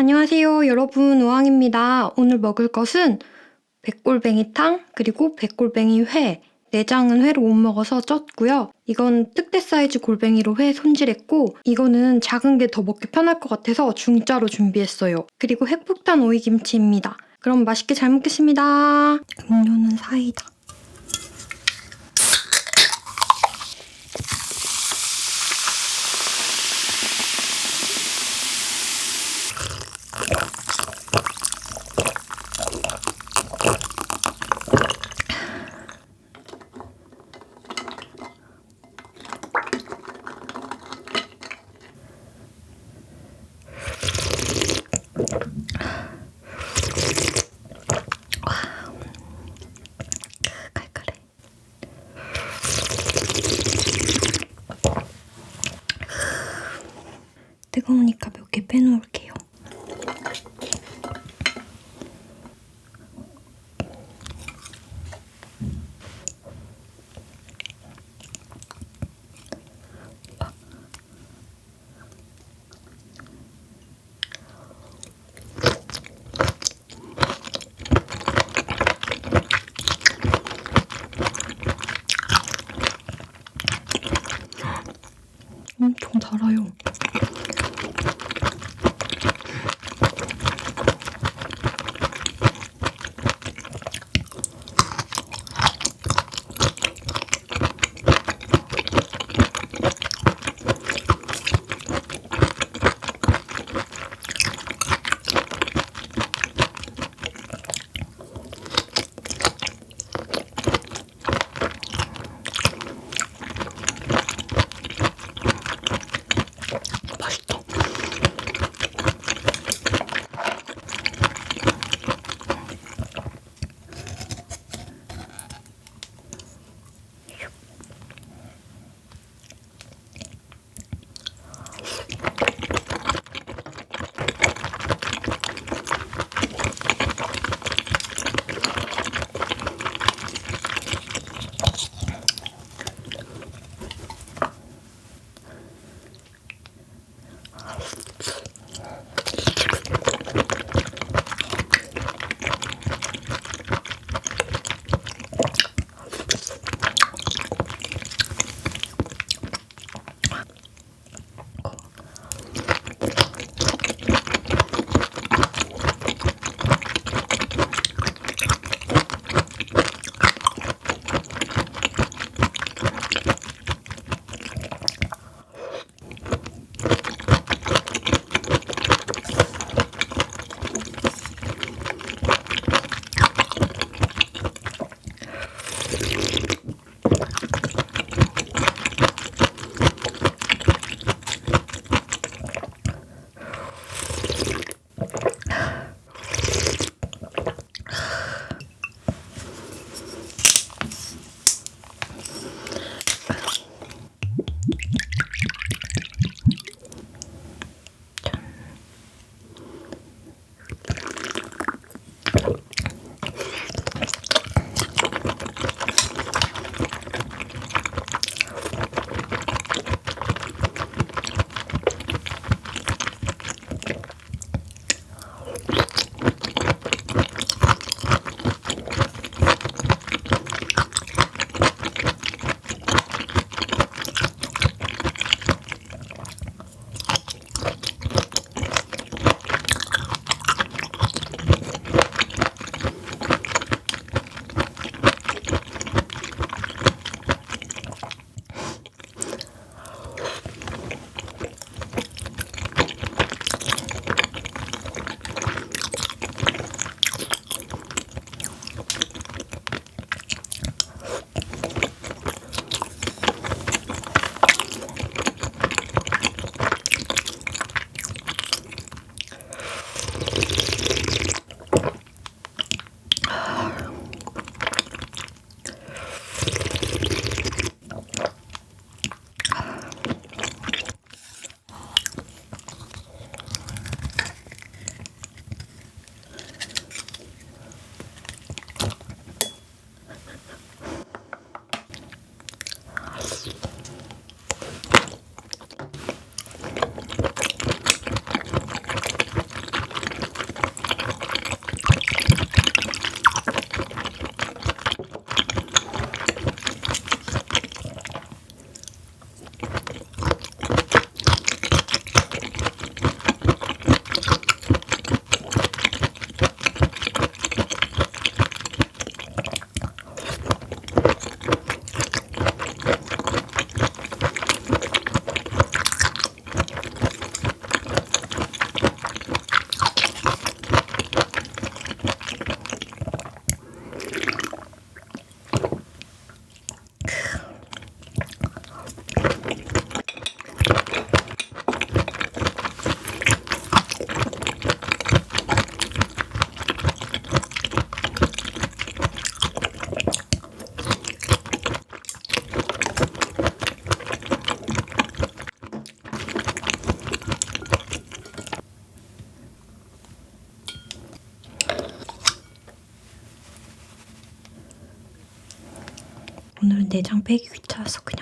안녕하세요, 여러분. 우왕입니다. 오늘 먹을 것은 백골뱅이탕, 그리고 백골뱅이 회. 내장은 회로 못 먹어서 쪘고요. 이건 특대 사이즈 골뱅이로 회 손질했고, 이거는 작은 게 더 먹기 편할 것 같아서 중짜로 준비했어요. 그리고 핵폭탄 오이김치입니다. 그럼 맛있게 잘 먹겠습니다. 음료는 사이다. 내장 빼기 귀찮아서 그냥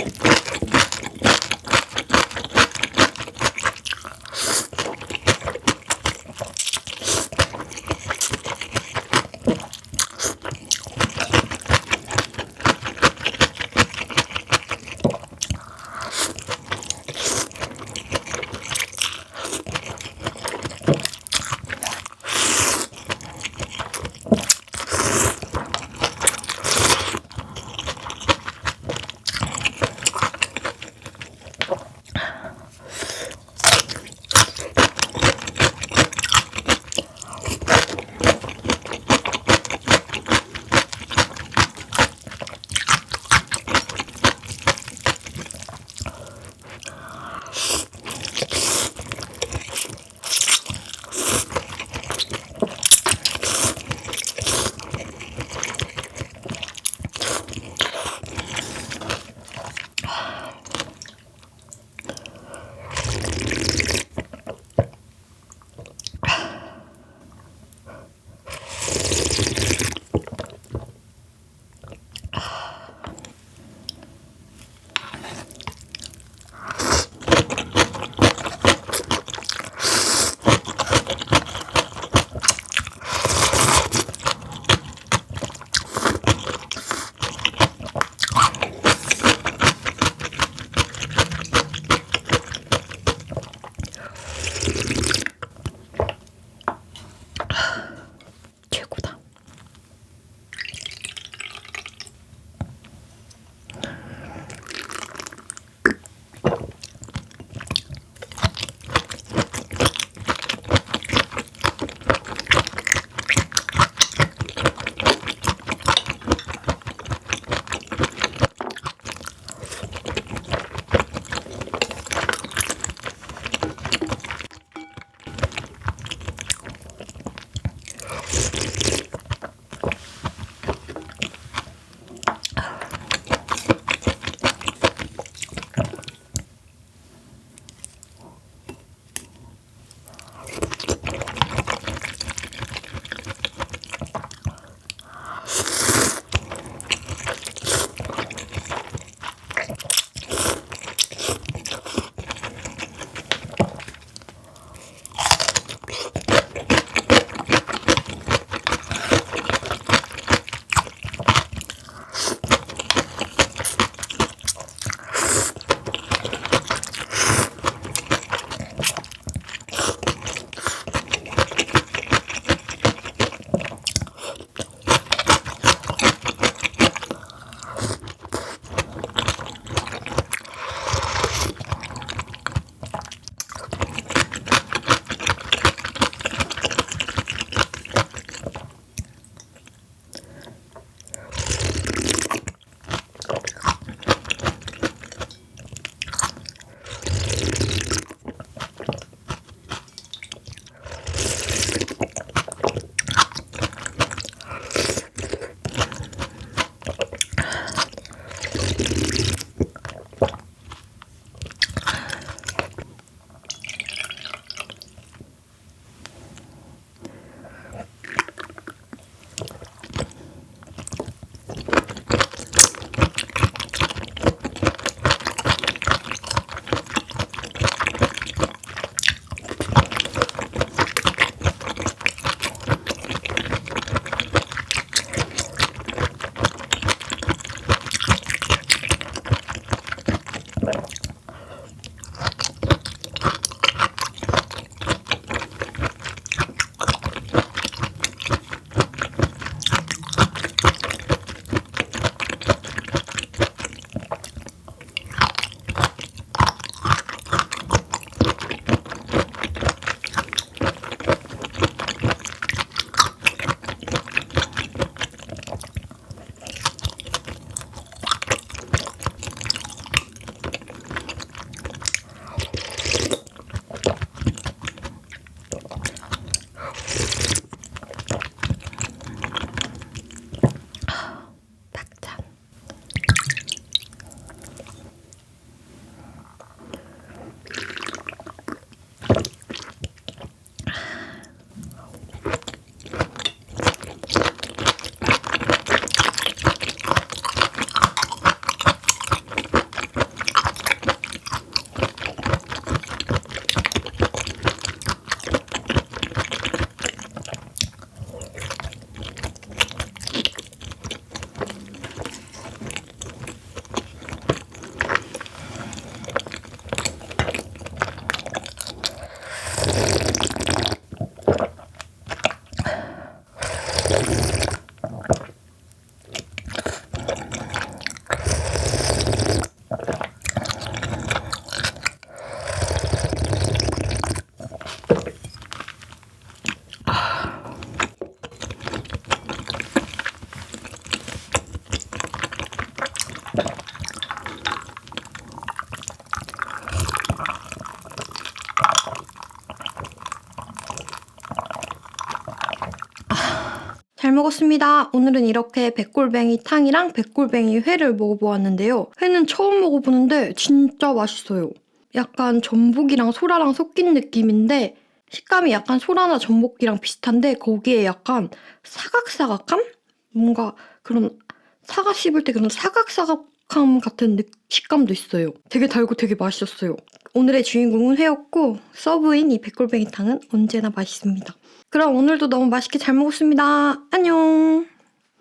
먹을래. 최고다. 먹었습니다. 오늘은 이렇게 백골뱅이 탕이랑 백골뱅이 회를 먹어보았는데요. 회는 처음 먹어보는데 진짜 맛있어요. 약간 전복이랑 소라랑 섞인 느낌인데 식감이 약간 소라나 전복이랑 비슷한데 거기에 약간 사각사각함? 뭔가 그런 사과 씹을 때 그런 사각사각함 같은 느- 식감도 있어요. 되게 달고 되게 맛있었어요. 오늘의 주인공은 회였고 서브인 이 백골뱅이탕은 언제나 맛있습니다. 그럼 오늘도 너무 맛있게 잘 먹었습니다. 안녕.